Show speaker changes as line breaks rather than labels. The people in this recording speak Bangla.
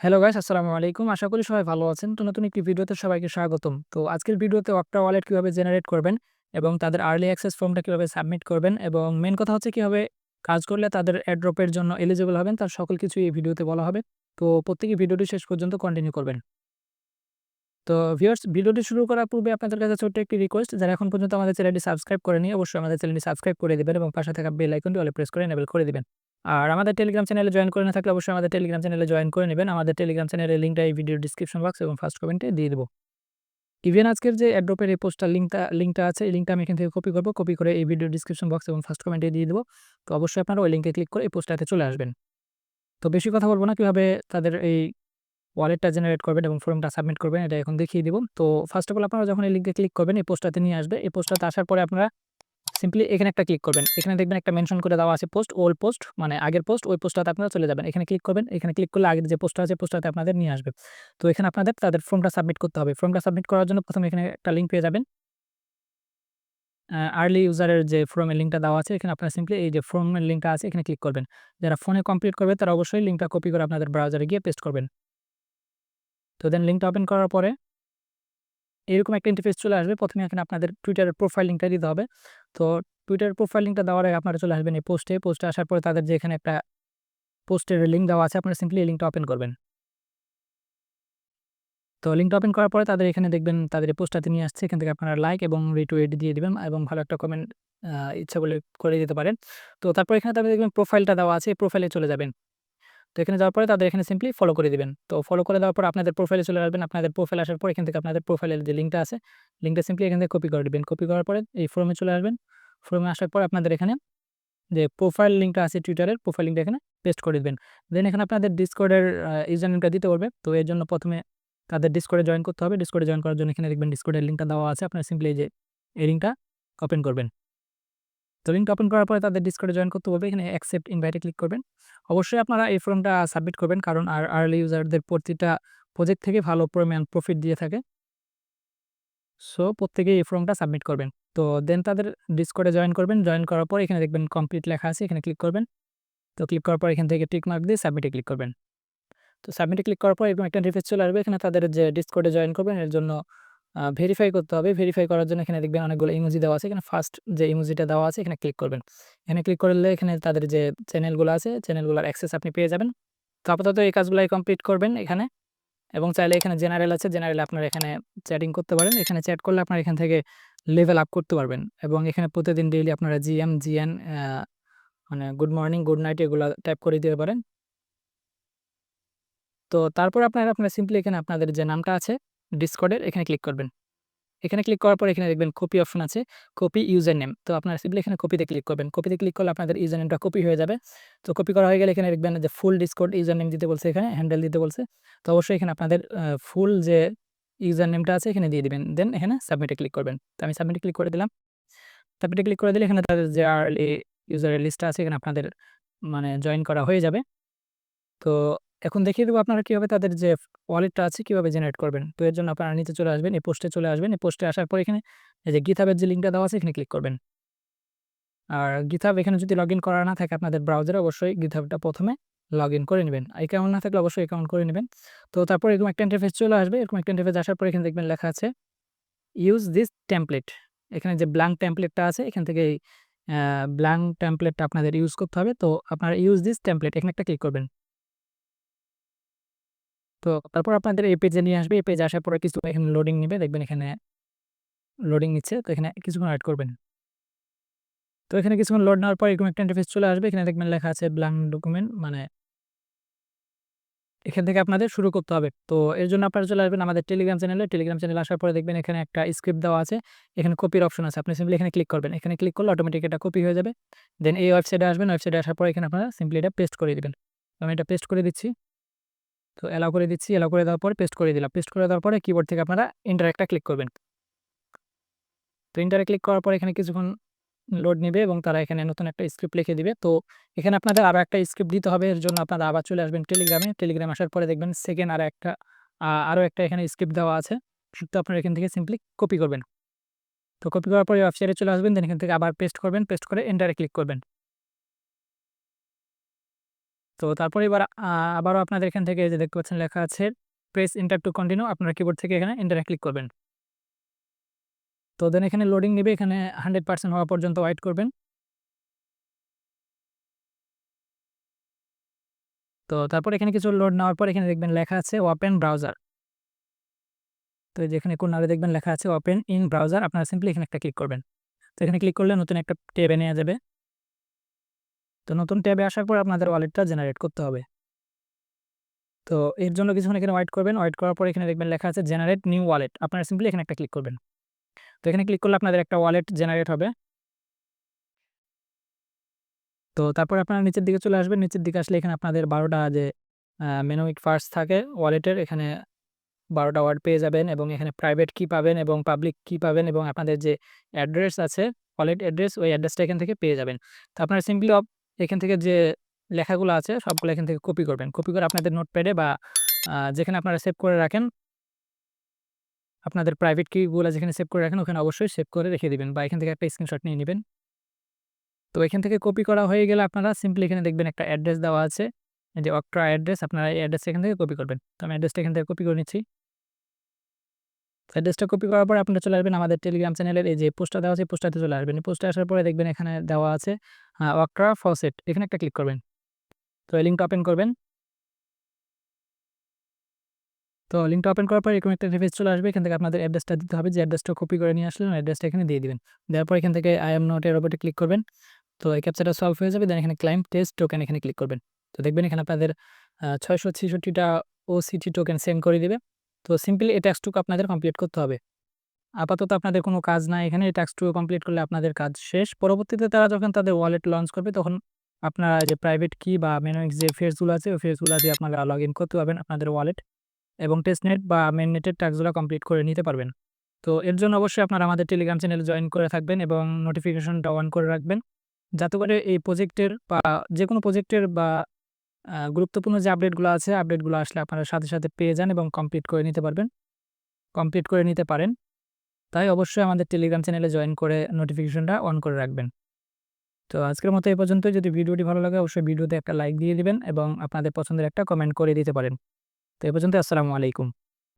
হ্যালো গাইস, আসসালামু আলাইকুম। আশা করি সবাই ভালো আছেন। তো নতুন একটি ভিডিওতে সবাইকে স্বাগতম। তো আজকের ভিডিওতে অক্টা ওয়ালেট কীভাবে জেনারেট করবেন এবং তাদের আর্লি অ্যাক্সেস ফর্মটা কীভাবে সাবমিট করবেন এবং মেন কথা হচ্ছে কীভাবে কাজ করলে তাদের এয়ারড্রপের জন্য এলিজিবল হবেন, তার সকল কিছুই এই ভিডিওতে বলা হবে। তো প্রত্যেকেই ভিডিওটি শেষ পর্যন্ত কন্টিনিউ করবেন। তো ভিউয়ার্স ভিডিওটি শুরু করার পূর্বে আপনাদের কাছে ছোট্ট একটি রিকোয়েস্ট যারা এখন পর্যন্ত আমাদের চ্যানেলটি সাবস্ক্রাইব করেনি অবশ্যই আমাদের চ্যানেলটি সাবস্ক্রাইব করে দিবেন এবং পাশে থাকা বেল আইকনটি অলে প্রেস করে এনেবল করে দিবেন। আর আমাদের টেলিগ্রাম চ্যানেলে জয়েন করে না থাকলে অবশ্যই আমাদের টেলিগ্রাম চ্যানেলে জয়েন করে নেবেন। আমাদের টেলিগ্রাম চ্যানেলের লিঙ্কটা এই ভিডিওর ডিসক্রিপশন বক্স এবং ফার্স্ট কমেন্টে দিয়ে দেবো। ইভেন আজকের যে অ্যাড্রপের এই পোস্টটার লিঙ্কটা লিঙ্কটা আছে, এই লিঙ্কটা আমি এখান থেকে কপি করব। কপি করে এই ভিডিও ডিসক্রিপশন বক্স এবং ফার্স্ট কমেন্টে দিয়ে দেবো। তো অবশ্যই আপনারা ওই লিঙ্কে ক্লিক করে এই পোস্টটাতে চলে আসবেন। তো বেশি কথা বলব না, কীভাবে তাদের এই ওয়ালেটটা জেনারেট করবেন এবং ফর্মটা সাবমিট করবেন, এটা এখন দেখিয়ে দিব। তো ফার্স্ট অফ অল আপনারা যখন এই লিঙ্কে ক্লিক করবেন, এই পোস্টটাতে নিয়ে আসবে। এই পোস্টটাতে আসার পরে আপনারা সিম্পলি এখানে একটা ক্লিক করবেন। এখানে দেখবেন একটা মেনশন করে দেওয়া আছে পোস্ট ওল্ড পোস্ট মানে আগের পোস্ট ওই পোস্টটাতে আপনারা চলে যাবেন। এখানে ক্লিক করবেন। এখানে ক্লিক করলে আগের যে পোস্টটা আছে পোস্টটাতে আপনাদের নিয়ে আসবে। তো এখানে আপনাদের তাদের ফর্মটা সাবমিট করতে হবে। ফর্মটা সাবমিট করার জন্য প্রথমে এখানে একটা লিঙ্ক পেয়ে যাবেন। আর্লি ইউজারের যে ফর্মের লিঙ্কটা দেওয়া আছে, এখানে আপনারা সিম্পলি এই যে ফর্মের লিঙ্কটা আছে, এখানে ক্লিক করবেন। যারা ফোনে কমপ্লিট করবে, তারা অবশ্যই লিঙ্কটা কপি করে আপনাদের ব্রাউজারে গিয়ে পেস্ট করবেন। তো দেন লিঙ্কটা ওপেন করার পরে এরকম একটা ইন্টারফেস চলে আসবে। প্রথমে এখানে আপনাদের টুইটারের প্রোফাইল লিঙ্কটা দিতে হবে। তো টুইটার প্রোফাইল লিঙ্কটা দেওয়ার আগে আপনারা চলে আসবেন এই পোস্টে পোস্টে আসার পরে তাদের যে এখানে একটা পোস্টের লিঙ্ক দেওয়া আছে, আপনারা সিম্পলি এই লিঙ্কটা ওপেন করবেন। তো লিঙ্কটা ওপেন করার পরে তাদের এখানে দেখবেন তাদের পোস্টটাতে নিয়ে আসছে। এখান থেকে আপনারা লাইক এবং রিটুইট দিয়ে দিবেন এবং ভালো একটা কমেন্ট ইচ্ছা বলে করে দিতে পারেন। তো তারপর এখানে তাদের দেখবেন প্রোফাইলটা দেওয়া আছে। প্রোফাইলে চলে যাবেন। তো এখানে যাওয়ার পরে তাদের এখানে সিম্পলি ফলো করে দিবেন। তো ফলো করে দেওয়ার পর আপনাদের প্রোফাইলে চলে আসবেন। আপনাদের প্রোফাইল আসার পর এখান থেকে আপনাদের প্রোফাইলের যে লিঙ্কটা আছে লিঙ্কটা সিম্পলি এখান থেকে কপি করে দেবেন। কপি করার পরে এই ফর্মে চলে আসবেন। ফর্মে আসার পর আপনাদের এখানে যে প্রোফাইল লিঙ্কটা আছে টুইটারের প্রোফাইল লিঙ্কটা এখানে পেস্ট করে দেবেন। দেন এখানে আপনাদের ডিসকোডের ইউজার নেমটা দিতে পারবে তো এর জন্য প্রথমে তাদের ডিসকোডে জয়েন করতে হবে। ডিসকোডে জয়েন করার জন্য এখানে দেখবেন ডিসকোডের লিঙ্কটা দেওয়া আছে। আপনারা সিম্পলি যে, এই লিঙ্কটা ওপেন করবেন। তো লিঙ্কটা ওপেন করার পরে তাদের ডিসকোডে জয়েন করতে হবে এখানে অ্যাকসেপ্ট ইনভাইটে ক্লিক করবেন। অবশ্যই আপনারা এই ফর্মটা সাবমিট করবেন, কারণ আর আর্লি ইউজারদের প্রতিটা প্রজেক্ট থেকে ভালো পরিমাণ প্রফিট দিয়ে থাকে। সো প্রত্যেকেই এই ফর্মটা সাবমিট করবেন। তো দেন তাদের ডিসকোডে জয়েন করবেন। জয়েন করার পর এখানে দেখবেন কমপ্লিট লেখা আছে, এখানে ক্লিক করবেন। তো ক্লিক করার পর এখান থেকে টিক মার্ক দিয়ে সাবমিটে ক্লিক করবেন। তো সাবমিটে ক্লিক করার পর এরকম একটা রিফেস চলে আসবে। এখানে তাদের যে ডিসকোডে জয়েন করবেন, এর জন্য ভেরিফাই করতে হবে। ভেরিফাই করার জন্য এখানে দেখবেন অনেকগুলো ইমোজি দেওয়া আছে। এখানে ফার্স্ট যে ইমোজিটা দেওয়া আছে, এখানে ক্লিক করবেন। এখানে ক্লিক করলে এখানে তাদের যে চ্যানেলগুলো আছে চ্যানেলগুলোর অ্যাক্সেস আপনি পেয়ে যাবেন। তো আপাতত এই কাজগুলাই কমপ্লিট করবেন এখানে। এবং চাইলে এখানে জেনারেল আছে জেনারেল আপনার এখানে চ্যাটিং করতে পারেন। এখানে চ্যাট করলে আপনার এখান থেকে লেভেল আপ করতে পারবেন। এবং এখানে প্রতিদিন ডেইলি আপনারা জিএম জিএন মানে গুড মর্নিং গুড নাইট এগুলো টাইপ করে দিতে পারেন। তো তারপর আপনারা, আপনার সিম্পলি এখানে আপনাদের যে নামটা আছে ডিসকর্ডের এখানে ক্লিক করবেন। এখানে ক্লিক করার পর এখানে দেখবেন কপি অপশন আছে কপি ইউজার নেম তো আপনারা সিম্পলি এখানে কপিতে ক্লিক করবেন। কপিতে ক্লিক করলে আপনাদের ইউজার নেমটা কপি হয়ে যাবে। তো কপি করা হয়ে গেলে এখানে দেখবেন যে ফুল ডিসকোড ইউজার নেম দিতে বলছে এখানে হ্যান্ডেল দিতে বলছে। তো অবশ্যই এখানে আপনাদের ফুল যে ইউজার নেমটা আছে এখানে দিয়ে দিবেন। দেন এখানে সাবমিটে ক্লিক করবেন। তো আমি সাবমিটে ক্লিক করে দিলাম। সাবমিটে ক্লিক করে দিলে এখানে তাদের যে আর ইউজারের লিস্টটা আছে, এখানে আপনাদের মানে জয়েন করা হয়ে যাবে। তো এখন দেখিয়ে দেবো আপনারা কীভাবে তাদের যে ওয়ালেটটা আছে কীভাবে জেনারেট করবেন। তো এর জন্য আপনারা নিচে চলে আসবেন, এই পোস্টে চলে আসবেন, এই পোস্টে আসার পর এখানে এই যে গিথাবের যে লিঙ্কটা দেওয়া আছে, এখানে ক্লিক করবেন। আর গিথাব এখানে যদি লগ ইন করা না থাকে আপনাদের ব্রাউজারে অবশ্যই গিথাবটা প্রথমে লগ ইন করে নেবেন। অ্যাকাউন্ট না থাকলে অবশ্যই অ্যাকাউন্ট করে নেবেন। তো তারপর এরকম একটা ইন্টারফেস চলে আসবে, এরকম একটা ইন্টারফেস আসার পর এখানে দেখবেন লেখা আছে ইউজ দিস টেমপ্লেট এখানে যে ব্ল্যাঙ্ক টেমপ্লেটটা আছে, এখান থেকে ব্ল্যাঙ্ক টেমপ্লেটটা আপনাদের ইউজ করতে হবে। তো আপনারা ইউজ দিস টেমপ্লেট এখানে একটা ক্লিক করবেন। তো তারপর আপনাদের এই পেজে নিয়ে আসবে। এই পেজে আসার পরে কিছু এখানে লোডিং নিবে। দেখবেন এখানে লোডিং নিচ্ছে। তো এখানে কিছুক্ষণ অ্যাড করবেন। তো এখানে কিছুক্ষণ লোড নেওয়ার পর এরকম একটা ইন্টারফেস চলে আসবে। এখানে দেখবেন লেখা আছে ব্ল্যাঙ্ক ডকুমেন্ট মানে এখান থেকে আপনাদের শুরু করতে হবে। তো এর জন্য আপনারা চলে আসবেন আমাদের টেলিগ্রাম চ্যানেলে টেলিগ্রাম চ্যানেল আসার পরে দেখবেন এখানে একটা স্ক্রিপ্ট দেওয়া আছে। এখানে কপির অপশন আছে। আপনি সিম্পলি এখানে ক্লিক করবেন। এখানে ক্লিক করলে অটোমেটিক এটা কপি হয়ে যাবে। দেন এই ওয়েবসাইটে আসবেন। ওয়েবসাইটে আসার পরে এখানে আপনারা সিম্পলি এটা পেস্ট করে দেবেন। আমি এটা পেস্ট করে দিচ্ছি। তো অ্যালাউ করে দিচ্ছি অ্যালাউ করে দেওয়ার পরে পেস্ট করে দিলাম। পেস্ট করে দেওয়ার পরে কিবোর্ড থেকে আপনারা ইন্টার একটা ক্লিক করবেন। তো ইন্টারে ক্লিক করার পর এখানে কিছুক্ষণ লোড নেবে এবং তারা এখানে নতুন একটা স্ক্রিপ্ট লিখে দিবে। তো এখানে আপনাদের আরও একটা স্ক্রিপ্ট দিতে হবে, এর জন্য আপনারা আবার চলে আসবেন টেলিগ্রামে টেলিগ্রাম আসার পরে দেখবেন সেকেন্ড আর একটা আরও একটা এখানে স্ক্রিপ্ট দেওয়া আছে। তো আপনারা এখান থেকে সিম্পলি কপি করবেন। তো কপি করার পরে ওয়েবসাইটে চলে আসবেন দেন এখান থেকে আবার পেস্ট করবেন পেস্ট করে এন্টারে ক্লিক করবেন। তো তারপরে এবার আবারও আপনাদের এখান থেকে যে দেখতে পাচ্ছেন লেখা আছে প্রেস ইন্টার টু কন্টিনিউ আপনারা কিবোর্ড থেকে এখানে ইন্টারে ক্লিক করবেন। তো দেন এখানে লোডিং নিবে, এখানে 100% হওয়া পর্যন্ত ওয়েট করবেন। তো তারপর এখানে কিছু লোড নেওয়ার পর এখানে দেখবেন লেখা আছে ওপেন ব্রাউজার। তো যেখানে এখানে কর্নারে দেখবেন লেখা আছে ওপেন ইন ব্রাউজার আপনারা সিম্পলি এখানে একটা ক্লিক করবেন। তো এখানে ক্লিক করলে নতুন একটা ট্যাবে নেয়া যাবে। তো নতুন ট্যাবে আসার পর আপনাদের ওয়ালেটটা জেনারেট করতে হবে। তো এর জন্য কিছুক্ষণ এখানে ওয়েট করবেন। ওয়েট করার পর এখানে দেখবেন লেখা আছে জেনারেট নিউ ওয়ালেট। আপনারা সিম্পলি এখানে একটা ক্লিক করবেন। তো এখানে ক্লিক করলে আপনাদের একটা ওয়ালেট জেনারেট হবে। তো তারপরে আপনারা নিচের দিকে চলে আসবেন। নিচের দিকে আসলে এখানে আপনাদের বারোটা যে আ মেনুইক ফার্স্ট থাকে ওয়ালেটের এখানে বারোটা ওয়ার্ড পেয়ে যাবেন এবং এখানে প্রাইভেট কি পাবেন এবং পাবলিক কি পাবেন এবং আপনাদের যে অ্যাড্রেস আছে ওয়ালেট অ্যাড্রেস ওই অ্যাড্রেসটা এখান থেকে পেয়ে যাবেন। তো আপনারা সিম্পলি এখান থেকে যে লেখাগুলো আছে, সবগুলো এখান থেকে কপি করবেন। কপি করে আপনাদের নোটপ্যাডে বা যেখানে আপনারা সেভ করে রাখেন, আপনাদের প্রাইভেট কিগুলা যেখানে সেভ করে রাখেন, ওখানে অবশ্যই সেভ করে রেখে দিবেন বা এখান থেকে একটা স্ক্রিনশট নিয়ে নিবেন। তো এখান থেকে কপি করা হয়ে গেলে আপনারা সিম্পলি এখানে দেখবেন একটা অ্যাড্রেস দেওয়া আছে। যে অক্ট্রা অ্যাড্রেস আপনারা এই অ্যাড্রেসটা এখান থেকে কপি করবেন। তো আমি অ্যাড্রেসটা এখান থেকে কপি করে নিচ্ছি। অ্যাড্রেসটা কপি করার পরে আপনারা চলে আসবেন আমাদের টেলিগ্রাম চ্যানেলের এই যে পোস্টটা দেওয়া আছে পোস্টটাতে চলে আসবেন। পোস্টে আসার পরে দেখবেন এখানে দেওয়া আছে আ অক্ট্রা ফসেট, এখানে একটা ক্লিক করবেন। তো এই লিঙ্কটা ওপেন করবেন। তো লিঙ্কটা ওপেন করার পর এরকম একটা ইন্টারফেস চলে আসবে। এখান থেকে আপনাদের অ্যাড্রেসটা দিতে হবে, যে অ্যাড্রেসটা কপি করে নিয়ে আসলেন অ্যাড্রেসটা এখানে দিয়ে দিবেন। দেওয়ার পর এখান থেকে আই এম নট এর ক্লিক করবেন। তো এই ক্যাপচাটা সলভ হয়ে যাবে। দেন এখানে ক্লাইম টেস্ট টোকেন এখানে ক্লিক করবেন। তো দেখবেন এখানে আপনাদের, আ ৬৬৬ টা ওসিটি টোকেন সেন্ড করে দেবে তো সিম্পলি এই টাস্কটুকু আপনাদের কমপ্লিট করতে হবে। আপাতত আপনাদের কোনো কাজ নাই এখানে এই টু কমপ্লিট করলে আপনাদের কাজ শেষ। পরবর্তীতে তারা যখন তাদের ওয়ালেট লঞ্চ করবে তখন আপনারা যে প্রাইভেট কি বা মেনুইক যে ফেসগুলো আছে ওই ফেসগুলো দিয়ে আপনারা লগ ইন করতে পারবেন আপনাদের ওয়ালেট এবং টেস্টনেট বা মেন নেটের টাস্কগুলো কমপ্লিট করে নিতে পারবেন। তো এর জন্য অবশ্যই আপনারা আমাদের টেলিগ্রাম চ্যানেলে জয়েন করে থাকবেন এবং নোটিফিকেশনটা অন করে রাখবেন। যাতে করে এই প্রজেক্টের বা যে কোনো প্রজেক্টের বা গুরুত্বপূর্ণ যে আপডেটগুলো আছে আপডেটগুলো আসলে আপনারা সাথে, সাথে পেয়ে যান এবং কমপ্লিট করে নিতে পারবেন। কমপ্লিট করে নিতে পারেন। তাই অবশ্যই আমাদের টেলিগ্রাম চ্যানেলে জয়েন করে নোটিফিকেশনটা অন করে রাখবেন। তো আজকের মতো এই পর্যন্ত যদি ভিডিওটি ভালো লাগে, অবশ্যই ভিডিওতে একটা লাইক দিয়ে দিবেন এবং আপনাদের পছন্দের একটা কমেন্ট করে দিতে পারেন। তো এ পর্যন্ত আসসালামু আলাইকুম।